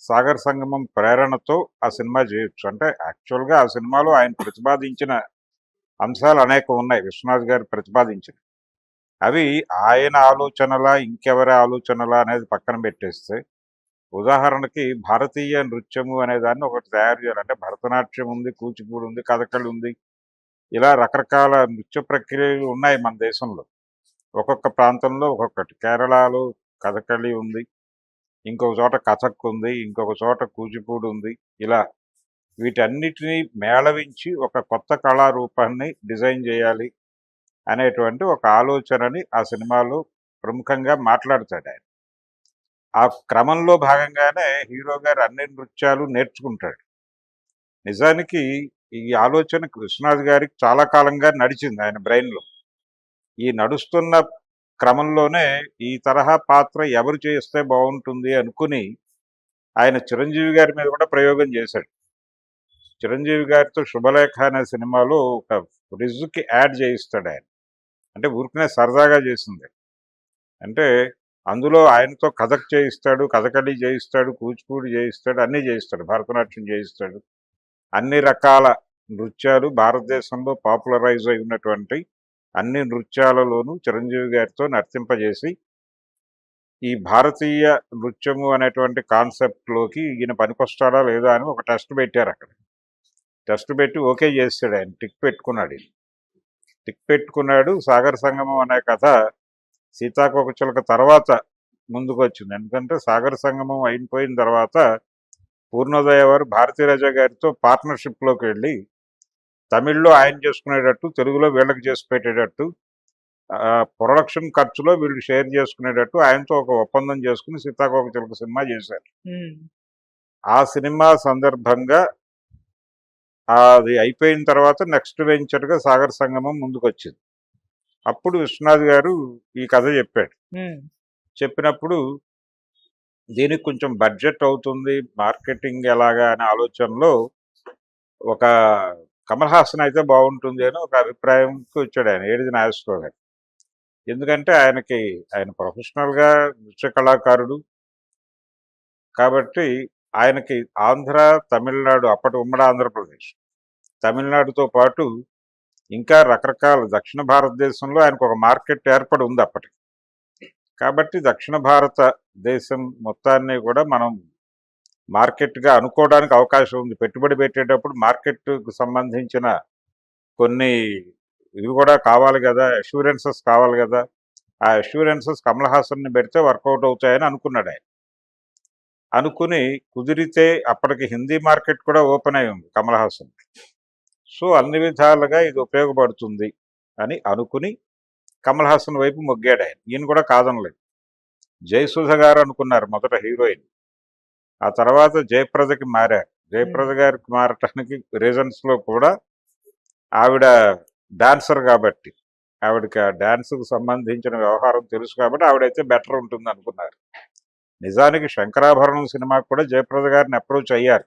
సాగర్ సంగమం ప్రేరణతో ఆ సినిమా చేయొచ్చు. అంటే యాక్చువల్గా ఆ సినిమాలో ఆయన ప్రతిపాదించిన అంశాలు అనేక ఉన్నాయి. విశ్వనాథ్ గారు ప్రతిపాదించిన. అవి ఆయన ఆలోచనలా ఇంకెవరి ఆలోచనలా అనేది పక్కన పెట్టేస్తే ఉదాహరణకి భారతీయ నృత్యము అనే దాన్ని ఒకటి తయారు చేయాలి. అంటే భరతనాట్యం ఉంది కూచిపూడి ఉంది కథకళి ఉంది. ఇలా రకరకాల నృత్య ప్రక్రియలు ఉన్నాయి మన దేశంలో. ఒక్కొక్క ప్రాంతంలో ఒక్కొక్కటి. కేరళలో కథకళి ఉంది. ఇంకొక చోట కథక్ ఉంది ఇంకొక చోట కూచిపూడి ఉంది ఇలా వీటన్నిటినీ మేళవించి ఒక కొత్త కళారూపాన్ని డిజైన్ చేయాలి అనేటువంటి ఒక ఆలోచనని ఆ సినిమాలో ప్రముఖంగా మాట్లాడతాడు ఆయన. ఆ క్రమంలో భాగంగానే హీరో గారు అన్ని నృత్యాలు నేర్చుకుంటాడు. నిజానికి ఈ ఆలోచన కృష్ణాజ్ గారికి చాలా కాలంగా నడిచింది ఆయన బ్రెయిన్లో. ఈ నడుస్తున్న క్రమంలోనే ఈ తరహా పాత్ర ఎవరు చేస్తే బాగుంటుంది అనుకుని ఆయన చిరంజీవి గారి మీద కూడా ప్రయోగం చేశాడు. చిరంజీవి గారితో శుభలేఖ అనే సినిమాలో ఒక రిజుకి యాడ్ చేయిస్తాడు ఆయన. అంటే ఊరికనే సరదాగా చేసింది. అంటే అందులో ఆయనతో కథక్ చేయిస్తాడు కథకళి చేయిస్తాడు కూచిపూడి చేయిస్తాడు అన్నీ చేయిస్తాడు. భరతనాట్యం చేయిస్తాడు. అన్ని రకాల నృత్యాలు భారతదేశంలో పాపులరైజ్ అయి ఉన్నటువంటి అన్ని నృత్యాలలోనూ చిరంజీవి గారితో నర్తింపజేసి ఈ భారతీయ నృత్యము అనేటువంటి కాన్సెప్ట్లోకి ఈయన పనికొస్తాడా లేదా అని ఒక టెస్ట్ పెట్టారు అక్కడ. టెస్ట్ పెట్టి ఓకే చేస్తాడు ఆయన. టిక్ పెట్టుకున్నాడు టిక్ పెట్టుకున్నాడు. సాగర్ సంగమం అనే కథ సీతాకోకచిలక తర్వాత ముందుకు వచ్చింది ఎందుకంటే సాగర్ సంగమం అయిపోయిన తర్వాత పూర్ణోదయ వారు భారతీరాజా గారితో పార్ట్నర్షిప్లోకి వెళ్ళి తమిళ్ళో ఆయన చేసుకునేటట్టు తెలుగులో వీళ్ళకి చేసి పెట్టేటట్టు ప్రొడక్షన్ ఖర్చులో వీళ్ళు షేర్ చేసుకునేటట్టు ఆయనతో ఒక ఒప్పందం చేసుకుని సీతాకోకచిలక సినిమా చేశారు. ఆ సినిమా సందర్భంగా అది అయిపోయిన తర్వాత నెక్స్ట్ వెంచర్గా సాగర్ సంగమం ముందుకు వచ్చింది అప్పుడు విశ్వనాథ్ గారు ఈ కథ చెప్పాడు. చెప్పినప్పుడు దీనికి కొంచెం బడ్జెట్ అవుతుంది మార్కెటింగ్ ఎలాగా అనే ఆలోచనలో ఒక కమల్ హాసన్ అయితే బాగుంటుంది అని ఒక అభిప్రాయంకి వచ్చాడు ఆయన ఏడిది నాగేశ్వర గారు ఎందుకంటే ఆయనకి ఆయన ప్రొఫెషనల్గా నృత్య కళాకారుడు. కాబట్టి ఆయనకి ఆంధ్ర తమిళనాడు అప్పటి ఉమ్మడి ఆంధ్రప్రదేశ్ తమిళనాడుతో పాటు ఇంకా రకరకాల దక్షిణ భారతదేశంలో ఆయనకు ఒక మార్కెట్ ఏర్పడి ఉంది అప్పటికి. కాబట్టి దక్షిణ భారత దేశం మొత్తాన్ని కూడా మనం మార్కెట్గా అనుకోవడానికి అవకాశం ఉంది. పెట్టుబడి పెట్టేటప్పుడు మార్కెట్కు సంబంధించిన కొన్ని ఇవి కూడా కావాలి కదా అష్యూరెన్సెస్ కావాలి కదా. ఆ అష్యూరెన్సెస్ కమల్ హాసన్ని పెడితే వర్కౌట్ అవుతాయని అనుకున్నాడు ఆయన. అనుకుని కుదిరితే అప్పటికి హిందీ మార్కెట్ కూడా ఓపెన్ అయి ఉంది కమల్ హాసన్. సో అన్ని విధాలుగా ఇది ఉపయోగపడుతుంది అని అనుకుని కమల్ హాసన్ వైపు మొగ్గాడు ఆయన. ఈయన కూడా కాదనలేదు. జయసుధ గారు అనుకున్నారు మొదట హీరోయిన్. ఆ తర్వాత జయప్రదకి మారారు. జయప్రద గారికి మారటానికి రీజన్స్లో కూడా ఆవిడ డాన్సర్ కాబట్టి ఆవిడకి ఆ డాన్స్కి సంబంధించిన వ్యవహారం తెలుసు కాబట్టి ఆవిడైతే బెటర్ ఉంటుంది అనుకున్నారు నిజానికి శంకరాభరణం సినిమాకి కూడా జయప్రద గారిని అప్రోచ్ అయ్యారు.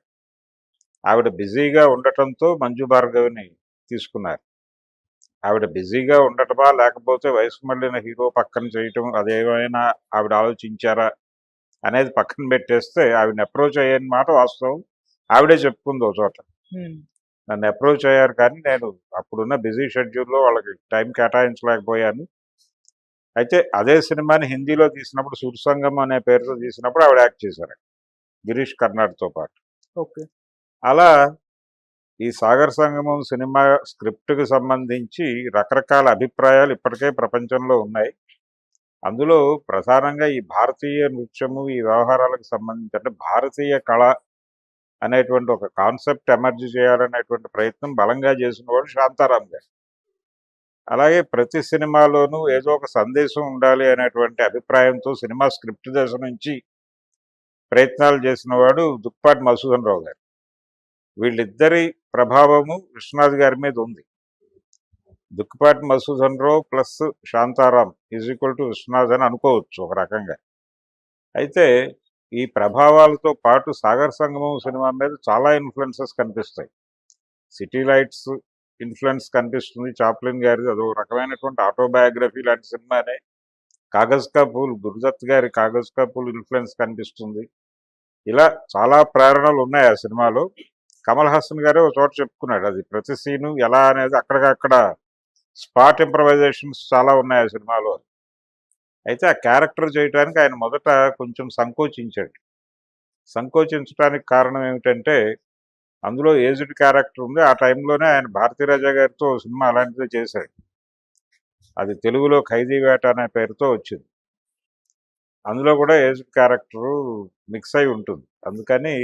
ఆవిడ బిజీగా ఉండటంతో మంజు భార్గవిని తీసుకున్నారు. ఆవిడ బిజీగా ఉండటమా లేకపోతే వయసు మళ్ళిన హీరో పక్కన చేయటం అదేమైనా ఆవిడ ఆలోచించారా? అనేది పక్కన పెట్టేస్తే ఆవిడని అప్రోచ్ అయ్యని మాట వాస్తవం. ఆవిడే చెప్పుకుంది ఒక చోట. నన్ను అప్రోచ్ అయ్యారు కానీ నేను అప్పుడున్న బిజీ షెడ్యూల్లో వాళ్ళకి టైం కేటాయించలేకపోయాను. అయితే అదే సినిమాని హిందీలో తీసినప్పుడు సురసంగం అనే పేరుతో తీసినప్పుడు ఆవిడ యాక్ట్ చేశారు. గిరీష్ కర్నాడ్తో పాటు. ఓకే. అలా ఈ సాగర్ సంగమం సినిమా స్క్రిప్ట్కి సంబంధించి రకరకాల అభిప్రాయాలు ఇప్పటికే ప్రపంచంలో ఉన్నాయి. అందులో ప్రధానంగా ఈ భారతీయ నృత్యము ఈ వ్యవహారాలకు సంబంధించి అంటే భారతీయ కళ అనేటువంటి ఒక కాన్సెప్ట్ ఎమర్జీ చేయాలనేటువంటి ప్రయత్నం బలంగా చేసిన వాడు శాంతారాం గారు. అలాగే ప్రతి సినిమాలోనూ ఏదో ఒక సందేశం ఉండాలి అనేటువంటి అభిప్రాయంతో సినిమా స్క్రిప్ట్ దశ నుంచి ప్రయత్నాలు చేసిన వాడు దుప్పాటి మసూదన్ రావు గారు. వీళ్ళిద్దరి ప్రభావము విశ్వనాథ్ గారి మీద ఉంది. Dukkupati Madhusudan Rao plus Shantaram is equal to Viswanath అని అనుకోవచ్చు ఒక రకంగా. అయితే ఈ ప్రభావాలతో పాటు సాగర్ సంగమం సినిమా మీద చాలా ఇన్ఫ్లుయెన్సెస్ కనిపిస్తాయి. సిటీ లైట్స్ ఇన్ఫ్లుయెన్స్ కనిపిస్తుంది. చాప్లిన్ గారిది అదో రకమైనటువంటి ఆటోబయోగ్రఫీ లాంటి సినిమానే. కాగజ్ కా పూల్ గురుదత్ గారి కాగజ్ కా పూల్ ఇన్ఫ్లుయెన్స్ కనిపిస్తుంది. ఇలా చాలా ప్రేరణలు ఉన్నాయి ఆ సినిమాలో. కమల్ హాసన్ గారే ఒక చోట చెప్పుకున్నాడు. అది ప్రతి సీను ఎలా అనేది అక్కడికక్కడ స్పాట్ ఇంప్రవైజేషన్స్ చాలా ఉన్నాయి ఆ సినిమాలో? అయితే ఆ క్యారెక్టర్ చేయడానికి ఆయన మొదట కొంచెం సంకోచించాడు. సంకోచించడానికి కారణం ఏమిటంటే అందులో ఏజ్డ్ క్యారెక్టర్ ఉంది. ఆ టైంలోనే ఆయన భారతీరాజా గారితో సినిమా అలాంటిదే చేశాడు. అది తెలుగులో ఖైదీ వేట అనే పేరుతో వచ్చింది. అందులో కూడా ఏజ్డ్ క్యారెక్టర్ మిక్స్ అయి ఉంటుంది. అందుకని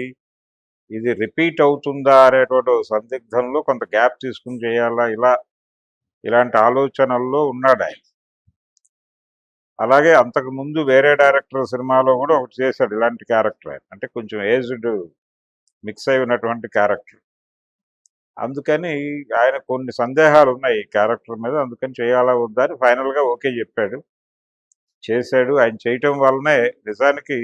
ఇది రిపీట్ అవుతుందా అనేటువంటి సందిగ్ధంలో కొంత గ్యాప్ తీసుకుని చేయాలా ఇలా ఇలాంటి ఆలోచనల్లో ఉన్నాడు ఆయన. అలాగే అంతకు ముందు వేరే డైరెక్టర్ సినిమాలో కూడా ఒకటి చేశాడు ఇలాంటి క్యారెక్టర్ ఆయన. అంటే కొంచెం ఏజ్డ్ మిక్స్ అయి ఉన్నటువంటి క్యారెక్టర్. అందుకని ఆయన కొన్ని సందేహాలు ఉన్నాయి ఈ క్యారెక్టర్ మీద అందుకని చేయాలా వద్దా అని ఫైనల్గా ఓకే చెప్పాడు. చేశాడు. ఆయన చేయటం వల్లనే నిజానికి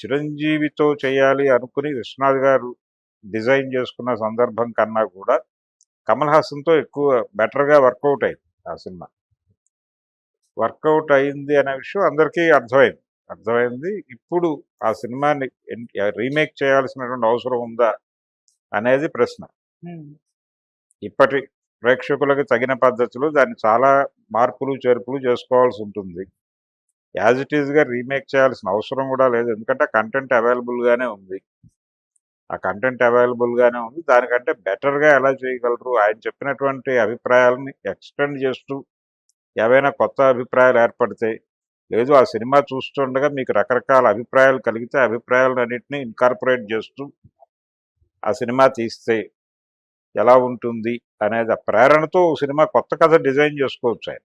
చిరంజీవితో చేయాలి అనుకుని విశ్వనాథ్ గారు డిజైన్ చేసుకున్న సందర్భం కన్నా కూడా కమల్ హాసన్తో ఎక్కువ బెటర్గా వర్కౌట్ అయింది ఆ సినిమా. వర్కౌట్ అయింది అనే విషయం అందరికీ అర్థమైంది. అర్థమైంది ఇప్పుడు ఆ సినిమాని రీమేక్ చేయాల్సినటువంటి అవసరం ఉందా అనేది ప్రశ్న. ఇప్పటి ప్రేక్షకులకు తగిన పద్ధతిలో దాన్ని చాలా మార్పులు చేర్పులు చేసుకోవాల్సి ఉంటుంది. యాజ్ ఇట్ ఈస్గా రీమేక్ చేయాల్సిన అవసరం కూడా లేదు. ఎందుకంటే కంటెంట్ అవైలబుల్గానే ఉంది. ఆ కంటెంట్ అవైలబుల్గానే ఉంది. దానికంటే బెటర్గా ఎలా చేయగలరు? ఆయన చెప్పినటువంటి అభిప్రాయాలని ఎక్స్టెండ్ చేస్తూ ఏవైనా కొత్త అభిప్రాయాలు ఏర్పడితే లేదు ఆ సినిమా చూస్తుండగా మీకు రకరకాల అభిప్రాయాలు కలిగితే ఆ అభిప్రాయాలన్నింటినీ ఇన్కార్పొరేట్ చేస్తూ ఆ సినిమా తీస్తే ఎలా ఉంటుంది అనేది ఆ ప్రేరణతో సినిమా కొత్త కథ డిజైన్ చేసుకోవచ్చు ఆయన.